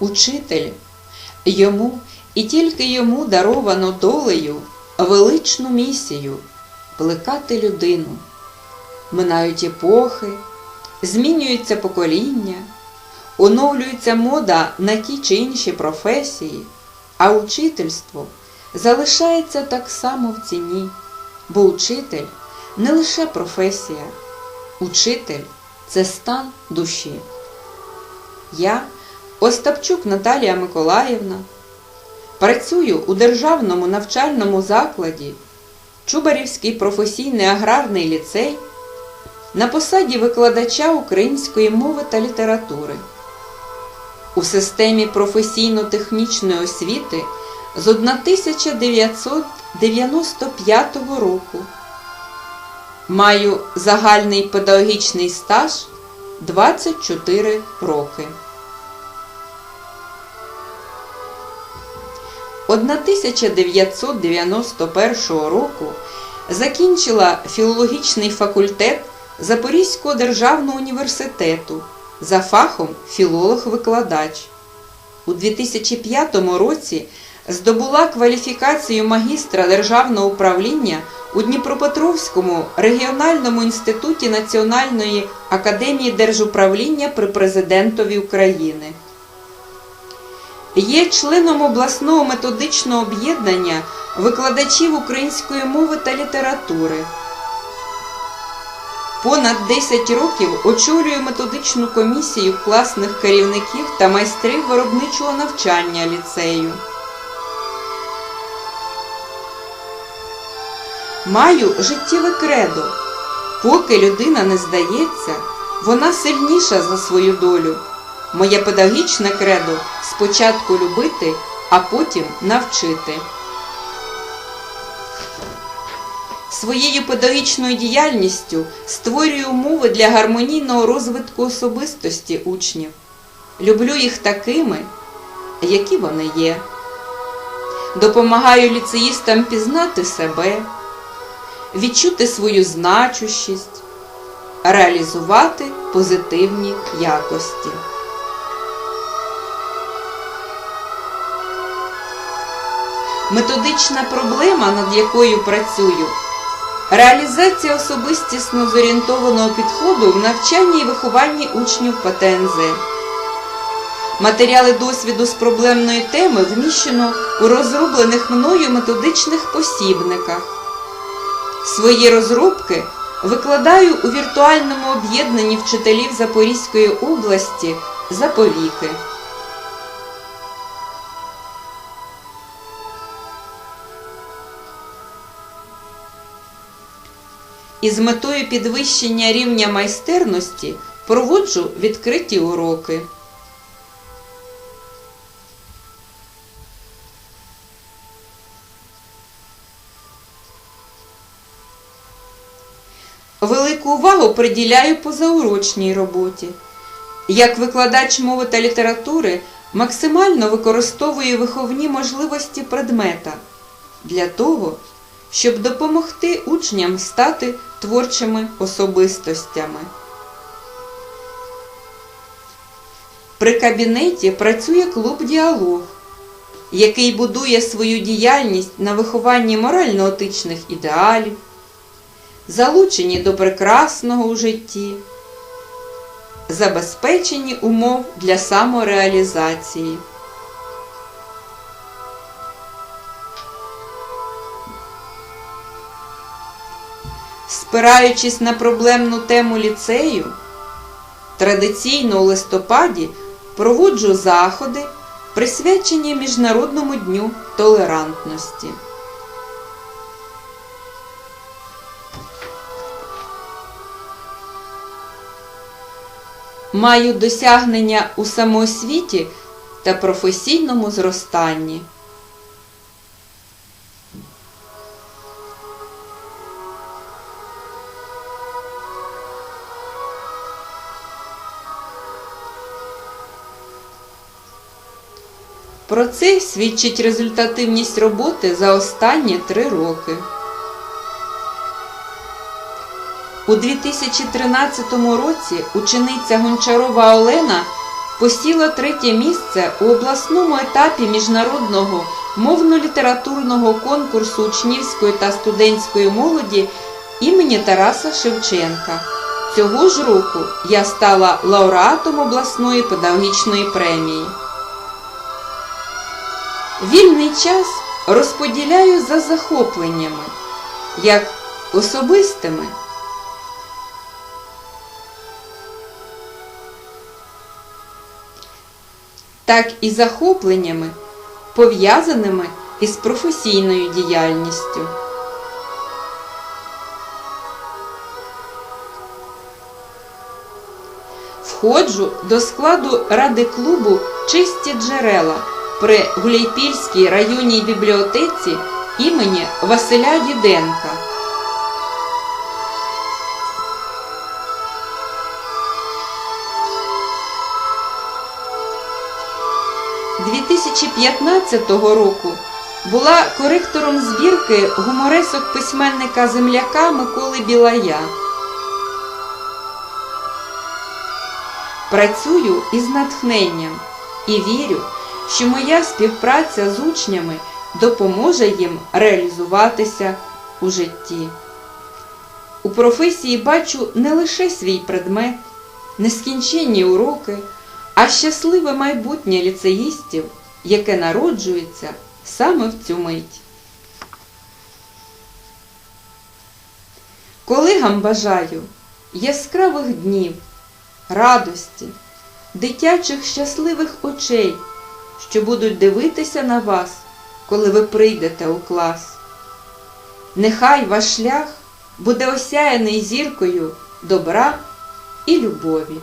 учитель. Йому і тільки йому даровано долею величну місію плекати людину. Минають епохи, змінюються покоління, оновлюється мода на ті чи інші професії, а учительство залишається так само в ціні, бо учитель не лише професія, учитель це стан душі. Я, Остапчук Наталія Миколаївна, працюю у державному навчальному закладі Чубарівський професійний аграрний ліцей на посаді викладача української мови та літератури. У системі професійно-технічної освіти з 1995 року. Маю загальний педагогічний стаж 24 роки. 1991 року закінчила філологічний факультет Запорізького державного університету за фахом філолог-викладач. У 2005 році здобула кваліфікацію магістра державного управління у Дніпропетровському регіональному інституті Національної академії держуправління при президентові України. Є членом обласного методичного об'єднання викладачів української мови та літератури. Понад 10 років очолюю методичну комісію класних керівників та майстрів виробничого навчання ліцею. Маю життєве кредо. Поки людина не здається, вона сильніша за свою долю. Моє педагогічне кредо спочатку любити, а потім навчити. Своєю педагогічною діяльністю створюю умови для гармонійного розвитку особистості учнів. Люблю їх такими, які вони є. Допомагаю ліцеїстам пізнати себе, відчути свою значущість, реалізувати позитивні якості. Методична проблема, над якою працюю, реалізація особистісно зорієнтованого підходу в навчанні і вихованні учнів ПТНЗ. Матеріали досвіду з проблемної теми вміщено у розроблених мною методичних посібниках. Свої розробки викладаю у віртуальному об'єднанні вчителів Запорізької області Заповіки. Із метою підвищення рівня майстерності проводжу відкриті уроки. Велику увагу приділяю позаурочній роботі. Як викладач мови та літератури максимально використовую виховні можливості предмета для того, щоб допомогти учням стати творчими особистостями. При кабінеті працює клуб Діалог, який будує свою діяльність на вихованні морально-етичних ідеалів, залученні до прекрасного у житті, забезпеченні умов для самореалізації. Спираючись на проблемну тему ліцею, традиційно у листопаді проводжу заходи, присвячені Міжнародному дню толерантності. Маю досягнення у самоосвіті та професійному зростанні. Про це свідчить результативність роботи за останні три роки. У 2013 році учениця Гончарова Олена посіла третє місце у обласному етапі міжнародного мовно-літературного конкурсу учнівської та студентської молоді імені Тараса Шевченка. Цього ж року я стала лауреатом обласної педагогічної премії. Вільний час розподіляю за захопленнями, як особистими, так і захопленнями, пов'язаними із професійною діяльністю. Входжу до складу ради клубу Чисті джерела при Гуляйпільській районній бібліотеці імені Василя Діденка. – 2015 року була коректором збірки гуморесок письменника земляка Миколи Білая. Працюю із натхненням і вірю, що моя співпраця з учнями допоможе їм реалізуватися у житті. У професії бачу не лише свій предмет, нескінченні уроки, а щасливе майбутнє ліцеїстів, яке народжується саме в цю мить. Колегам бажаю яскравих днів, радості, дитячих щасливих очей, що будуть дивитися на вас, коли ви прийдете у клас. Нехай ваш шлях буде осяяний зіркою добра і любові.